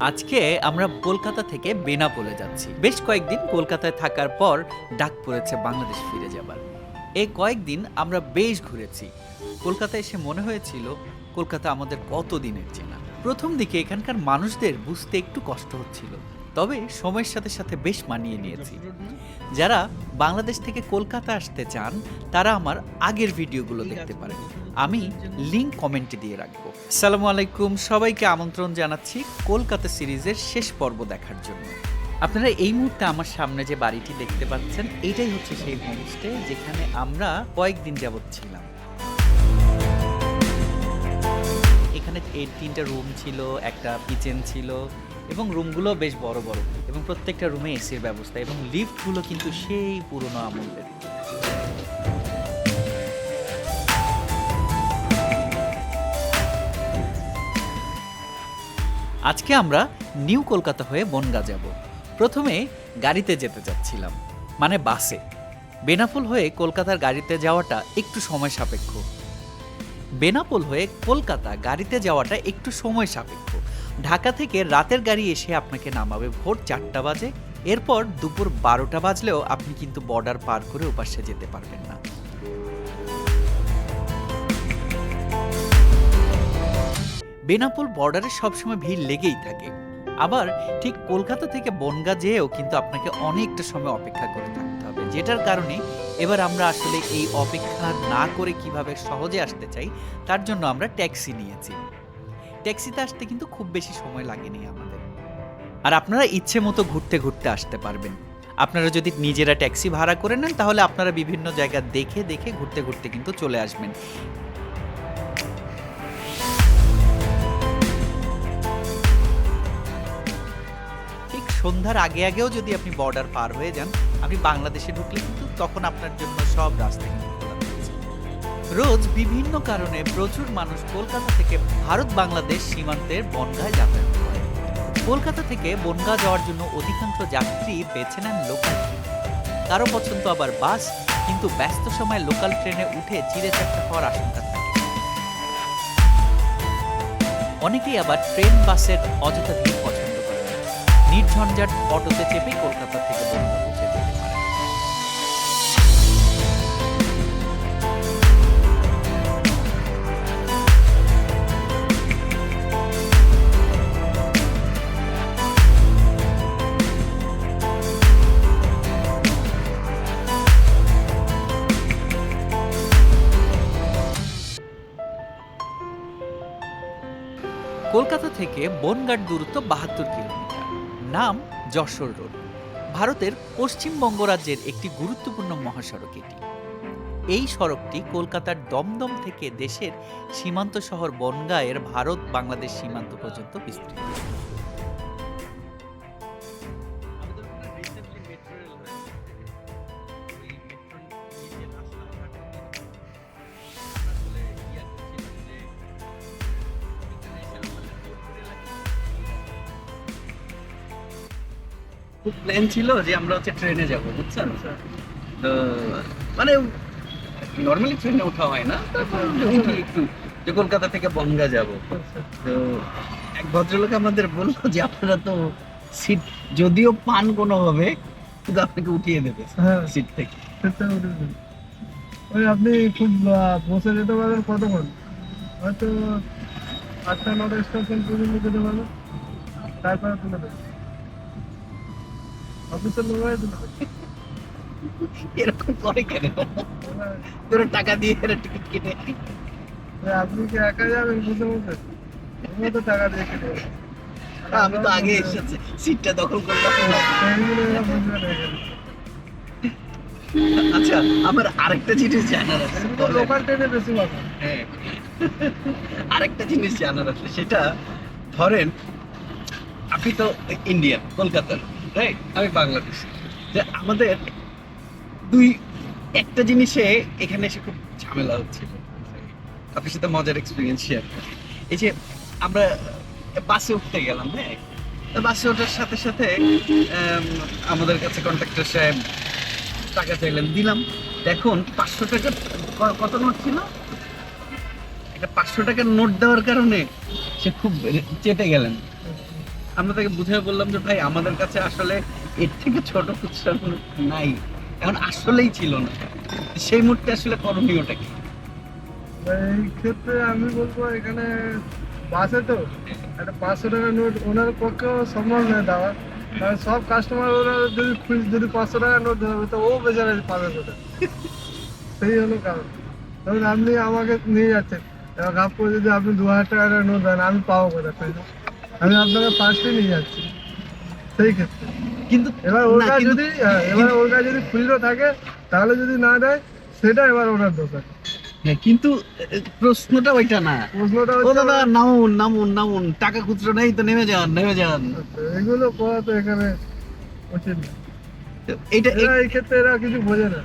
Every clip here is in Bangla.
আজকে আমরা কলকাতা থেকে বেনাপোলে যাচ্ছি। বেশ কয়েকদিন কলকাতায় থাকার পর ডাক পড়েছে বাংলাদেশ ফিরে যাবার। এই কয়েকদিন আমরা বেশ ঘুরেছি। কলকাতায় এসে মনে হয়েছিল, কলকাতা আমাদের কত দিনের চেনা। প্রথম দিকে এখানকার মানুষদের বুঝতে একটু কষ্ট হচ্ছিল, তবে সময়ের সাথে সাথে বেশ মানিয়ে নিয়েছি। যারা বাংলাদেশ থেকে কলকাতা আসতে চান, তারা আমার আগের ভিডিওগুলো দেখতে পারেন। আমি লিংক কমেন্টে দিয়ে রাখব। সালামু আলাইকুম, সবাইকে আমন্ত্রণ জানাচ্ছি কলকাতা সিরিজের শেষ পর্ব দেখার জন্য। আপনারা এই মুহূর্তে আমার সামনে যে বাড়িটি দেখতে পাচ্ছেন, এটাই হচ্ছে সেই হোমস্টে যেখানে আমরা কয়েকদিন যাবৎ ছিলাম। এখানে এই তিনটা রুম ছিল, একটা কিচেন ছিল এবং রুমগুলো বেশ বড় বড় এবং প্রত্যেকটা রুমে এসির ব্যবস্থা এবং লিফটগুলো কিন্তু সেই পুরনো আমলের। আজকে আমরা নিউ কলকাতা হয়ে বনগা যাব। প্রথমে গাড়িতে যেতে যাচ্ছিলাম মানে বাসে। বেনাপোল হয়ে কলকাতার গাড়িতে যাওয়াটা একটু সময় সাপেক্ষ। বেনাপোল হয়ে কলকাতা গাড়িতে যাওয়াটা একটু সময় সাপেক্ষ। ঢাকা থেকে রাতের গাড়ি এসে আপনাকে নামাবে ভোর চারটা বাজে। এরপর দুপুর বারোটা বাজলেও আপনি কিন্তু বর্ডার পার করে ওপাশে যেতে পারবেন না। বেনাপোল বর্ডারে সবসময় ভিড় লেগেই থাকে। আবার ঠিক কলকাতা থেকে বনগা যেয়েও কিন্তু আপনাকে অনেকটা সময় অপেক্ষা করে থাকতে হবে। যেটার কারণে এবার আমরা আসলে এই অপেক্ষা না করে কীভাবে সহজে আসতে চাই, তার জন্য আমরা ট্যাক্সি নিয়েছি। ট্যাক্সিতে আসতে কিন্তু খুব বেশি সময় লাগেনি আমাদের। আর আপনারা ইচ্ছে মতো ঘুরতে ঘুরতে আসতে পারবেন। আপনারা যদি নিজেরা ট্যাক্সি ভাড়া করে নেন, তাহলে আপনারা বিভিন্ন জায়গা দেখে দেখে ঘুরতে ঘুরতে কিন্তু চলে আসবেন। সন্ধ্যার আগে আগেও যদি আপনি বর্ডার পার হয়ে যান, আপনি বাংলাদেশে ঢুকলে কিন্তু তখন আপনার জন্য সব রাস্তা কিন্তু রোজ বিভিন্ন কারণে প্রচুর মানুষ কলকাতা থেকে ভারত বাংলাদেশ সীমান্তের বনগায় যাতায়াত করে। কলকাতা থেকে বনগা যাওয়ার জন্য অধিকাংশ যাত্রী বেছে নেন লোকাল ট্রেন কারও পছন্দ আবার বাস কিন্তু ব্যস্ত সময় লোকাল ট্রেনে উঠে চিড়ে চাপটা হওয়ার আশঙ্কা থাকে। অনেকেই আবার ট্রেন বাসের অযথা ভিড় পছন্দ নির্ঝঞ্ঝাট অটোতে চেপে কলকাতা থেকে কলকাতা থেকে বনগাঁর দূরত্ব বাহাত্তর কিলোমিটার। নাম যশোর রোড। ভারতের পশ্চিমবঙ্গ রাজ্যের একটি গুরুত্বপূর্ণ মহাসড়ক এটি। এই সড়কটি কলকাতার দমদম থেকে দেশের সীমান্ত শহর বনগাঁয়ের ভারত বাংলাদেশ সীমান্ত পর্যন্ত বিস্তৃত। খুব প্ল্যান ছিল যে আমরা হচ্ছে ট্রেনে যাব বুঝছেন? তো মানে নর্মালি ট্রেনে ওঠা হয় না তারপর উঠি একটু যে কলকাতা থেকে বনগা যাব। তো এক ভদ্রলোক আমাদের বলল যে আপনারা তো সিট যদিও পান কোনো হবে কিন্তু আপনাকে উঠিয়ে দেবে হ্যাঁ। সিট থেকে। উঠে ওই আপনি খুব বসে যেতে পারবেন কতক্ষণ হয়তো আটটা নটা স্টেশন পর্যন্ত যেতে পারবেন তারপরে তুলে দেবেন অফিসের এরকম করে কেন? তোরা টাকা দিয়ে এরা টিকিট কেটে আপনি কি একা যাবেন? আমিও তো টাকা দিয়ে কেটে আমি তো আগে এসেছি। সিটটা দখল করলাম। আচ্ছা আমার আরেকটা জিনিস জানার আছে। লোকাল ট্রেনে বেশি হ্যাঁ। আরেকটা জিনিস জানার আছে সেটা ধরেন আপনি তো ইন্ডিয়ান কলকাতার। রাইট আমি বাংলাদেশ। যে আমাদের দুই, একটা জিনিসে এখানে এসে খুব ঝামেলা হচ্ছিল আপনার সাথে মজার এক্সপিরিয়েন্স শেয়ার এই যে আমরা বাসে উঠতে গেলাম হ্যাঁ? বাসে ওঠার সাথে সাথে আমাদের কাছে কন্ট্রাক্টর সাহেব টাকা চাইলেন, দিলাম। দেখুন, পাঁচশো টাকা কত নোট ছিল? একটা পাঁচশো টাকার নোট দেওয়ার কারণে সে খুব চেপে গেলেন। আমরা তাকে বুঝে বললাম যে ভাই, আমাদের কাছে আসলে এর থেকে ছোট কোনো নাই। এখন আসলেই ছিল না। সেই মুহূর্তে আসলে করণীয়টা কি? এই ক্ষেত্রে আমি বলব, এখানে বাসে তো, একটা পাঁচশো টাকা নোট, ওনার পক্ষেও সম্ভব নয় দেওয়া। কারণ সব কাস্টমার ওরা যদি খুঁজ যদি পাঁচশো টাকা নোট দেবে তো ও বেচারা পাবে কোথায়? সেই হলো কারণ। ধরুন আপনি আমাকে নিয়ে যাচ্ছেন, এবার গাপ যদি আপনি দু হাজার টাকার নোট দেন, আমি পাবো কোথায় পয়সা আমি আপনাকে পাঁচটি নিয়ে যাচ্ছি। সেই ক্ষেত্রে। কিন্তু এবার ওর কাছে যদি হ্যাঁ, এবার ওর কাছে যদি খুচরো থাকে তাহলে যদি না দেয় সেটা এবার ওনার দোকান হ্যাঁ, কিন্তু প্রশ্নটা ওইটা না। প্রশ্নটা ও দাদা নামুন নামুন নামুন টাকা খুচরো নেই তো নেমে যান নেমে যান। আচ্ছা, এগুলো করা তো এখানে উচিত না। এরা এই ক্ষেত্রে এরা কিছু বোঝে না।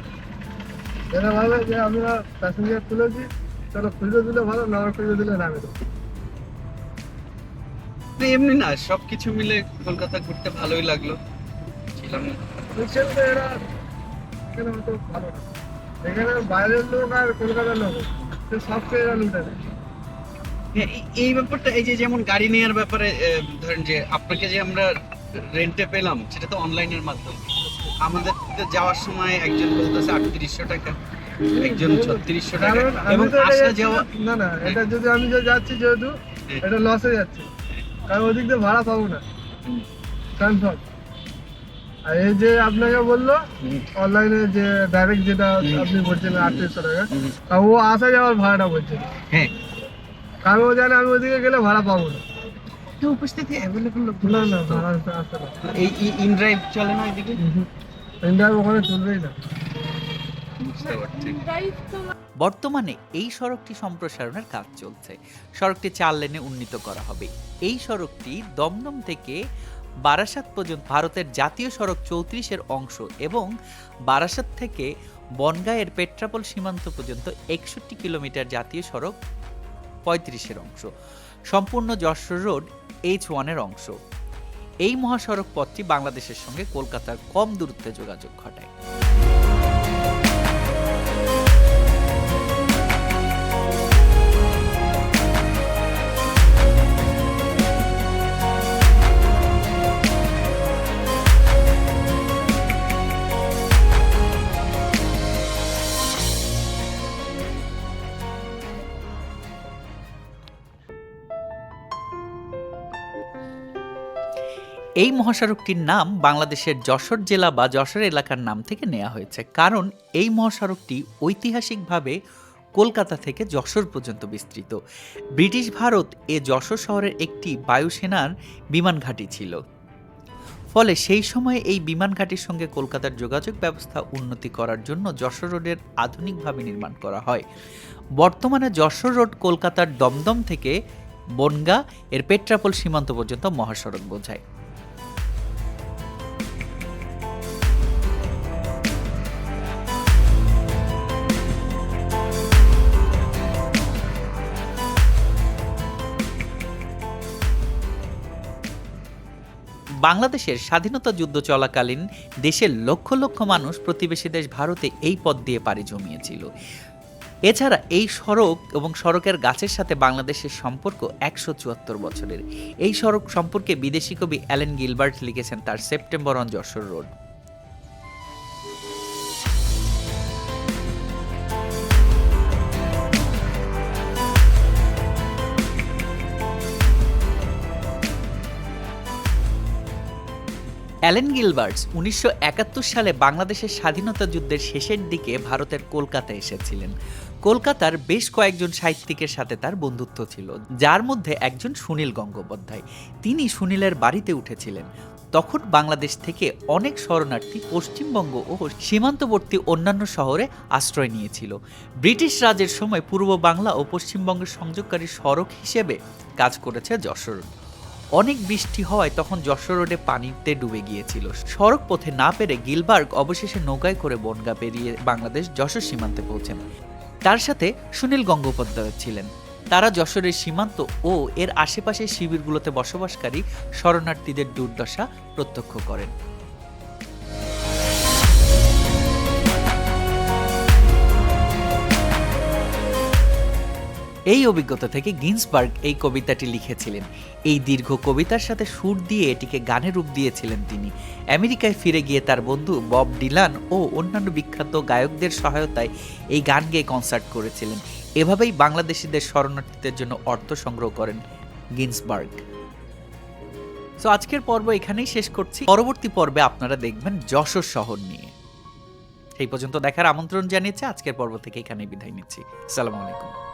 এরা ভাবে যে আমরা প্যাসেঞ্জার তুলেছি চলো খুঁজে দিলে ভালো না খুঁজে দিলে নামে দেবো তো এমনি না সবকিছু মিলে কলকাতা ঘুরতে ভালোই লাগল। ছিলাম এখানে না। বাইরের লোক আর কলকাতার লোক সে এরা লুটে হ্যাঁ, এই- ব্যাপারটা এই যে যেমন গাড়ি নেওয়ার ব্যাপারে ধরেন যে আপনাকে যে আমরা রেন্টে পেলাম সেটা তো অনলাইনের মাধ্যমে। আমাদের যাওয়ার সময় একজন বলতেছে আটত্রিশশো টাকা একজন ছত্রিশশো টাকা। এবং আসা যাওয়া না, না না এটা যদি আমি যে যাচ্ছি যেহেতু হ্যাঁ। এটা লসে যাচ্ছে। কারণ ওদিক দিয়ে ভাড়া পাবো না। কনফার্ম আর এই যে আপনাকে বলল অনলাইনে যে ডাইরেক্ট যেটা আপনি বলছেন আটত্রিশশো টাকা আর ও আসা যাওয়ার ভাড়াটা বলছে। হ্যাঁ। কারণ ও জানে আমি ওদিকে গেলে ভাড়া পাবো না। তো উপস্থিতি অ্যাভেলেবল না না ভাড়া আসতে এই ইন ড্রাইভ চলে না এদিকে? ওখানে চলবেই না। বুঝতে পারছি। বর্তমানে এই সড়কটি সম্প্রসারণের কাজ চলছে। সড়কটি চার লেনে উন্নীত করা হবে। এই সড়কটি দমদম থেকে বারাসাত পর্যন্ত ভারতের জাতীয় সড়ক চৌত্রিশের অংশ এবং বারাসাত থেকে বনগাঁয়ের পেট্রাপোল সীমান্ত পর্যন্ত একষট্টি কিলোমিটার জাতীয় সড়ক পঁয়ত্রিশের অংশ। সম্পূর্ণ যশোর রোড এইচ ওয়ানের অংশ। এই মহাসড়ক পথটি বাংলাদেশের সঙ্গে কলকাতার কম দূরত্বে যোগাযোগ ঘটায়। এই মহাসড়কটির নাম বাংলাদেশের যশোর জেলা বা যশোর এলাকার নাম থেকে নেওয়া হয়েছে, কারণ এই মহাসড়কটি ঐতিহাসিকভাবে কলকাতা থেকে যশোর পর্যন্ত বিস্তৃত। ব্রিটিশ ভারত এ যশোর শহরের একটি বায়ুসেনার বিমান ঘাঁটি ছিল। ফলে সেই সময়ে এই বিমান ঘাঁটির সঙ্গে কলকাতার যোগাযোগ ব্যবস্থা উন্নতি করার জন্য যশোর রোডের আধুনিকভাবে নির্মাণ করা হয়। বর্তমানে যশোর রোড কলকাতার দমদম থেকে বনগা, এর পেট্রাপোল সীমান্ত পর্যন্ত মহাসড়ক বোঝায়। বাংলাদেশের স্বাধীনতা যুদ্ধ চলাকালীন দেশের লক্ষ লক্ষ মানুষ প্রতিবেশী দেশ ভারতে এই পথ দিয়ে পাড়ি জমিয়েছিল। এছাড়া এই সড়ক এবং সড়কের গাছের সাথে বাংলাদেশের সম্পর্ক একশো চুয়াত্তর বছরের। এই সড়ক সম্পর্কে বিদেশি কবি অ্যালেন গিলবার্ট লিখেছেন তার September on Jessore road. Allen Gilbert's উনিশশো একাত্তর সালে বাংলাদেশের স্বাধীনতা যুদ্ধের শেষের দিকে ভারতের কলকাতা এসেছিলেন। কলকাতার বেশ কয়েকজন সাহিত্যিকের সাথে তার বন্ধুত্ব ছিল, যার মধ্যে একজন সুনীল গঙ্গোপাধ্যায়। তিনি সুনীলের বাড়িতে উঠেছিলেন। তখন বাংলাদেশ থেকে অনেক শরণার্থী পশ্চিমবঙ্গ ও সীমান্তবর্তী অন্যান্য শহরে আশ্রয় নিয়েছিল। ব্রিটিশ রাজের সময় পূর্ব বাংলা ও পশ্চিমবঙ্গের সংযোগকারী সড়ক হিসেবে কাজ করেছে যশোর। অনেক বৃষ্টি হওয়ায় তখন যশোর রোডে পানিতে ডুবে গিয়েছিল। সড়ক পথে না পেরে গিলবার্গ অবশেষে নৌকায় করে বনগা পেরিয়ে বাংলাদেশ যশোর সীমান্তে পৌঁছেন। তার সাথে সুনীল গঙ্গোপাধ্যায় ছিলেন। তারা যশোরের সীমান্ত ও এর আশেপাশের শিবিরগুলোতে বসবাসকারী শরণার্থীদের দুর্দশা প্রত্যক্ষ করেন। এই অভিজ্ঞতা থেকে গিন্সবার্গ এই কবিতাটি লিখেছিলেন। এই দীর্ঘ কবিতার সাথে সুর দিয়ে এটিকে গানে রূপ দিয়েছিলেন তিনি। আমেরিকায় ফিরে গিয়ে তার বন্ধু বব ডিলান ও অন্যান্য বিখ্যাত গায়কদের সহায়তায় এই গান গেয়ে কনসার্ট করেছিলেন। এভাবেই বাংলাদেশিদের শরণার্থীদের জন্য অর্থ সংগ্রহ করেন গিন্সবার্গ। সো আজকের পর্ব এখানেই শেষ করছি। পরবর্তী পর্বে আপনারা দেখবেন যশোর শহর নিয়ে। সেই পর্যন্ত দেখার আমন্ত্রণ জানিয়েছে। আজকের পর্ব থেকে এখানেই বিদায় নিচ্ছি। আসসালামু আলাইকুম।